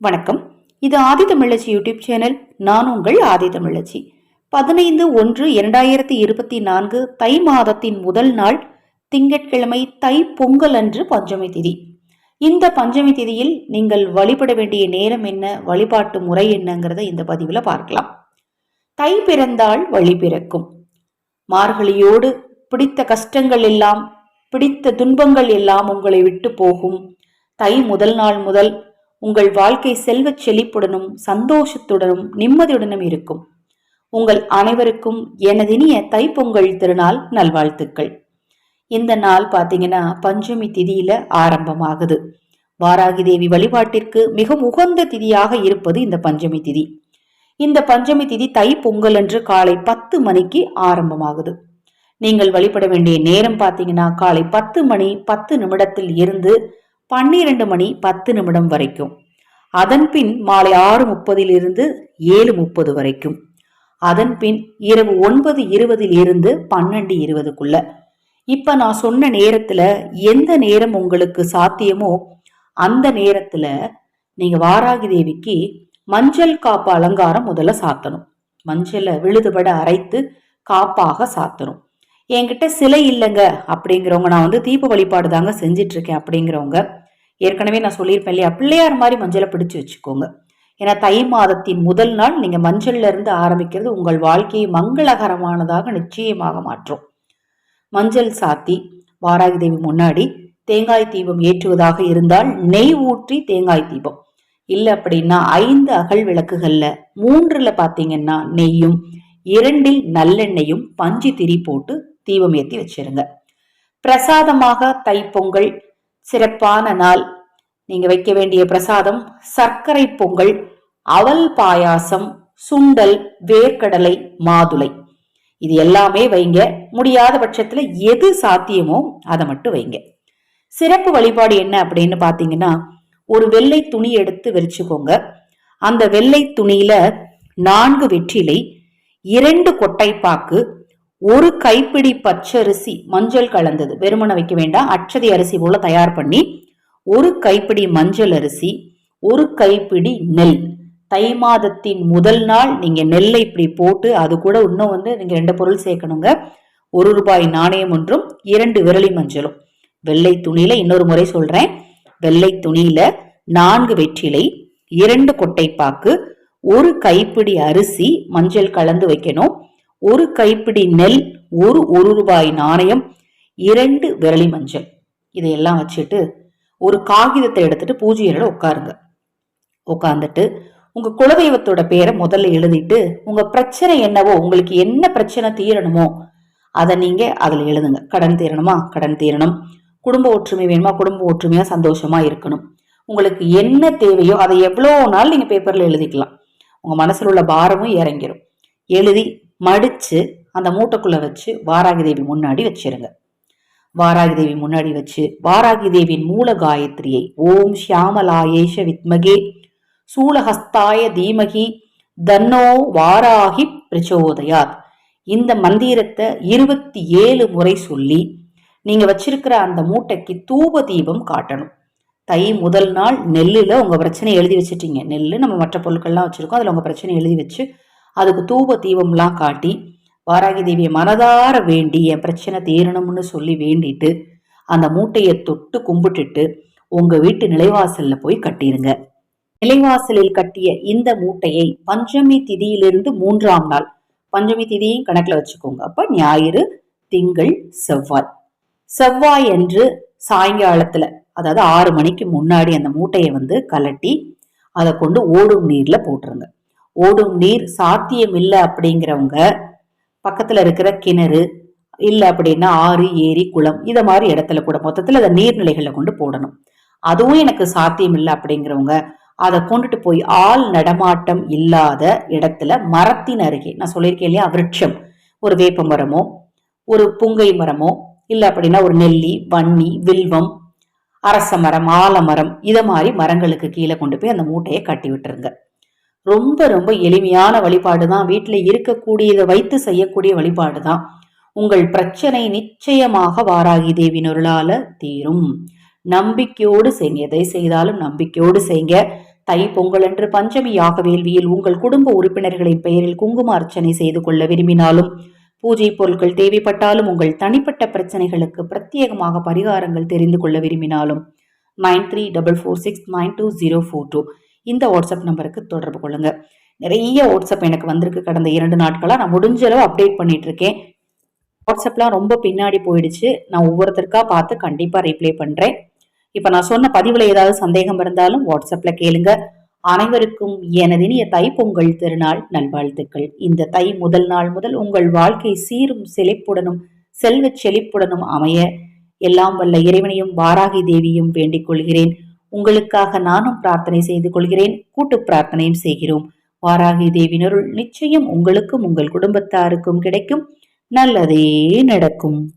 வணக்கம். இது ஆதி தமிழச்சி YouTube channel. நான் உங்கள் ஆதி தமிழச்சி. பதினைந்து ஒன்று இரண்டாயிரத்தி இருபத்தி நான்கு தை மாதத்தின் முதல் நாள் திங்கட்கிழமை தை பொங்கல் அன்று பஞ்சமி திதி. இந்த பஞ்சமி திதியில் நீங்கள் வழிபட வேண்டிய நேரம் என்ன வழிபாட்டு முறை என்னங்கிறத இந்த பதிவில் பார்க்கலாம். தை பிறந்தால் வழி பிறக்கும். மார்கழியோடு பிடித்த கஷ்டங்கள் எல்லாம் பிடித்த துன்பங்கள் எல்லாம் உங்களை விட்டு போகும். தை முதல் நாள் முதல் உங்கள் வாழ்க்கை செல்வச் செழிப்புடனும் சந்தோஷத்துடனும் நிம்மதியுடனும் இருக்கும். உங்கள் அனைவருக்கும் எனதினிய தைப்பொங்கல் திருநாள் நல்வாழ்த்துக்கள். இந்த நாள் பார்த்தீங்கன்னா பஞ்சமி திதியில ஆரம்பமாகுது. வாராகி தேவி வழிபாட்டிற்கு மிக உகந்த திதியாக இருப்பது இந்த பஞ்சமி திதி. இந்த பஞ்சமி திதி தை பொங்கல் என்று காலை பத்து மணிக்கு ஆரம்பமாகுது. நீங்கள் வழிபட வேண்டிய நேரம் பார்த்தீங்கன்னா காலை பத்து மணி பத்து நிமிடத்தில் இருந்து பன்னிரண்டு மணி பத்து நிமிடம் வரைக்கும். அதன் பின் மாலை ஆறு முப்பதில் இருந்து ஏழு முப்பது வரைக்கும். அதன் பின் இரவு ஒன்பது இருபதில் இருந்து பன்னெண்டு இருபதுக்குள்ள. இப்ப நான் சொன்ன நேரத்துல எந்த நேரம் உங்களுக்கு சாத்தியமோ அந்த நேரத்துல நீங்க வாராகி தேவிக்கு மஞ்சள் காப்பு அலங்காரம் முதல்ல சாத்தணும். மஞ்சளை விழுதுபட அரைத்து காப்பாக சாத்தணும். என்கிட்ட சிலை இல்லைங்க அப்படிங்கிறவங்க நான் வந்து தீப வழிபாடு தாங்க செஞ்சிட்டு இருக்கேன் அப்படிங்கிறவங்க. ஏற்கனவே நான் சொல்லியிருப்பேன் இல்லையா? பிள்ளையார் மாதிரி மஞ்சளை பிடிச்சு வச்சுக்கோங்க. ஏன்னா தை மாதத்தின் முதல் நாள் நீங்க மஞ்சள்ல இருந்து ஆரம்பிக்கிறது உங்கள் வாழ்க்கையை மங்களகரமானதாக நிச்சயமாக மாற்றும். மஞ்சள் சாத்தி வாராகி தேவி முன்னாடி தேங்காய் தீபம் ஏற்றுவதாக இருந்தால் நெய் ஊற்றி தேங்காய் தீபம். இல்லை அப்படின்னா ஐந்து அகல் விளக்குகள்ல மூன்றுல பார்த்தீங்கன்னா நெய்யும் இரண்டில் நல்லெண்ணெயும் பஞ்சு திரி போட்டு தீபம் ஏற்றி வச்சிருங்க. பிரசாதமாக தைப்பொங்கல் சிறப்பான நாள். நீங்க வைக்க வேண்டிய பிரசாதம் சர்க்கரை பொங்கல் அவல் பாயாசம் சுண்டல் வேர்க்கடலை மாதுளை. இது எல்லாமே வைங்க. முடியாத பட்சத்துல எது சாத்தியமோ அதை மட்டும் வைங்க. சிறப்பு வழிபாடு என்ன அப்படின்னு பாத்தீங்கன்னா ஒரு வெள்ளை துணி எடுத்து விரிச்சுக்கோங்க. அந்த வெள்ளை துணியில நான்கு வெற்றிலை இரண்டு கொட்டைப்பாக்கு ஒரு கைப்பிடி பச்சரிசி மஞ்சள் கலந்தது. வெறுமனை வைக்க வேண்டாம். அச்சதி அரிசி போல தயார் பண்ணி ஒரு கைப்பிடி மஞ்சள் அரிசி ஒரு கைப்பிடி நெல். தை மாதத்தின் முதல் நாள் நீங்க நெல்லை இப்படி போட்டு அது கூட இன்னும் வந்து நீங்க ரெண்டு பொருள் சேர்க்கணுங்க. ஒரு ரூபாய் நாணயம் ஒன்றும் இரண்டு விரலி மஞ்சளும். வெள்ளை துணியில இன்னொரு முறை சொல்றேன். வெள்ளை துணியில நான்கு வெற்றிலை இரண்டு கொட்டைப்பாக்கு ஒரு கைப்பிடி அரிசி மஞ்சள் கலந்து வைக்கணும். ஒரு கைப்பிடி நெல் ஒரு ஒரு ரூபாய் நாணயம் இரண்டு விரலி மஞ்சள். இதையெல்லாம் வச்சுட்டு ஒரு காகிதத்தை எடுத்துட்டு பூஜை அறையில உட்காருங்க. உட்காந்துட்டு உங்க குலதெய்வத்தோட பேரை முதல்ல எழுதிட்டு உங்க பிரச்சனை என்னவோ உங்களுக்கு என்ன பிரச்சனை தீரணுமோ அதை நீங்க அதுல எழுதுங்க. கடன் தீரணுமா? கடன் தீரணும். குடும்ப ஒற்றுமை வேணுமா? குடும்ப ஒற்றுமையா சந்தோஷமா இருக்கணும். உங்களுக்கு என்ன தேவையோ அதை எவ்வளோ நாள் நீங்க பேப்பர்ல எழுதிக்கலாம். உங்க மனசுல உள்ள பாரமும் இறங்கிடும் எழுதி மடித்து அந்த மூட்டைக்குள்ளே வச்சு வாராகி தேவி முன்னாடி வச்சிருங்க. வாராகி தேவி முன்னாடி வச்சு வாராகி தேவியின் மூல காயத்ரியை ஓம் ஷியாமலாயேஷ வித்மகே சூலஹஸ்தாய தீமகி தன்னோ வாராகி பிரச்சோதயாத். இந்த மந்திரத்தை இருபத்தி ஏழு முறை சொல்லி நீங்க வச்சிருக்கிற அந்த மூட்டைக்கு தூப தீபம் காட்டணும். தை முதல் நாள் நெல்லில் உங்கள் பிரச்சனை எழுதி வச்சுட்டீங்க. நெல் நம்ம மற்ற பொருட்கள்லாம் வச்சுருக்கோம். அதில் உங்கள் பிரச்சனை எழுதி வச்சு அதுக்கு தூப தீபம்லாம் காட்டி வாராகி தேவியை மனதார வேண்டி என் பிரச்சனை தீரணும்னு சொல்லி வேண்டிட்டு அந்த மூட்டையை தொட்டு கும்பிட்டுட்டு உங்கள் வீட்டு நிலைவாசல்ல போய் கட்டிருங்க. நிலைவாசலில் கட்டிய இந்த மூட்டையை பஞ்சமி திதியிலிருந்து மூன்றாம் நாள் பஞ்சமி திதியும் கணக்கில் வச்சுக்கோங்க. அப்போ ஞாயிறு திங்கள் செவ்வாய். செவ்வாய் என்று சாயங்காலத்துல அதாவது ஆறு மணிக்கு முன்னாடி அந்த மூட்டையை வந்து கலட்டி அதை கொண்டு ஓடும் நீர்ல போட்டுருங்க. ஓடும் நீர் சாத்தியம் இல்லை அப்படிங்கிறவங்க பக்கத்துல இருக்கிற கிணறு இல்லை அப்படின்னா ஆறு ஏரி குளம் இதை மாதிரி இடத்துல கூட மொத்தத்தில் அதை நீர்நிலைகளை கொண்டு போடணும். அதுவும் எனக்கு சாத்தியம் இல்லை அப்படிங்கிறவங்க அதை கொண்டுட்டு போய் ஆள் நடமாட்டம் இல்லாத இடத்துல மரத்தின் அருகே நான் சொல்லியிருக்கேன் இல்லையா விருட்சம் ஒரு வேப்ப மரமோ ஒரு புங்கை மரமோ இல்லை அப்படின்னா ஒரு நெல்லி வன்னி வில்வம் அரச மரம் ஆலமரம் இதை மாதிரி மரங்களுக்கு கீழே கொண்டு போய் அந்த மூட்டையை கட்டி விட்டுருங்க. ரொம்ப ரொம்ப எளிமையான வழிபாடு தான் வீட்டில் இருக்கக்கூடியதை வைத்து செய்யக்கூடிய வழிபாடு தான் உங்கள் பிரச்சனை நிச்சயமாக வாராகி தேவி நொருளால தீரும். நம்பிக்கையோடு செய்யுங்க. எதை செய்தாலும் நம்பிக்கையோடு செய்யுங்க. தை பொங்கலன்று பஞ்சமி யாக வேள்வியில் உங்கள் குடும்ப உறுப்பினர்களின் பெயரில் குங்கும அர்ச்சனை செய்து கொள்ள விரும்பினாலும் பூஜை பொருட்கள் தேவைப்பட்டாலும் உங்கள் தனிப்பட்ட பிரச்சனைகளுக்கு பிரத்யேகமாக பரிகாரங்கள் தெரிந்து கொள்ள விரும்பினாலும் nine three double four six nine two zero four two இந்த வாட்ஸ்அப் நம்பருக்கு தொடர்பு கொள்ளுங்க. நிறைய வாட்ஸ்அப் எனக்கு வந்திருக்கு. கடந்த இரண்டு நாட்களாக நான் முடிஞ்ச அளவு அப்டேட் பண்ணிட்டு இருக்கேன் வாட்ஸ்அப்லாம் ரொம்ப பின்னாடி போயிடுச்சு. நான் ஒவ்வொருத்தருக்கா பார்த்து கண்டிப்பாக ரிப்ளை பண்ணுறேன் இப்போ நான் சொன்ன பதிவில் ஏதாவது சந்தேகம் இருந்தாலும் வாட்ஸ்அப்பில் கேளுங்க. அனைவருக்கும் எனது இனிய தை பொங்கல் திருநாள் நல்வாழ்த்துக்கள். இந்த தை முதல் நாள் முதல் உங்கள் வாழ்க்கை சீரும் செழிப்புடனும் செல்வச் செழிப்புடனும் அமைய. எல்லாம் வல்ல இறைவனையும் வாராகி தேவியும் வேண்டிக் கொள்கிறேன். உங்களுக்காக நானும் பிரார்த்தனை செய்து கொள்கிறேன். கூட்டு பிரார்த்தனையும் செய்கிறோம். வாராகி தேவினருள் நிச்சயம் உங்களுக்கும் உங்கள் குடும்பத்தாருக்கும் கிடைக்கும். நல்லதே நடக்கும்.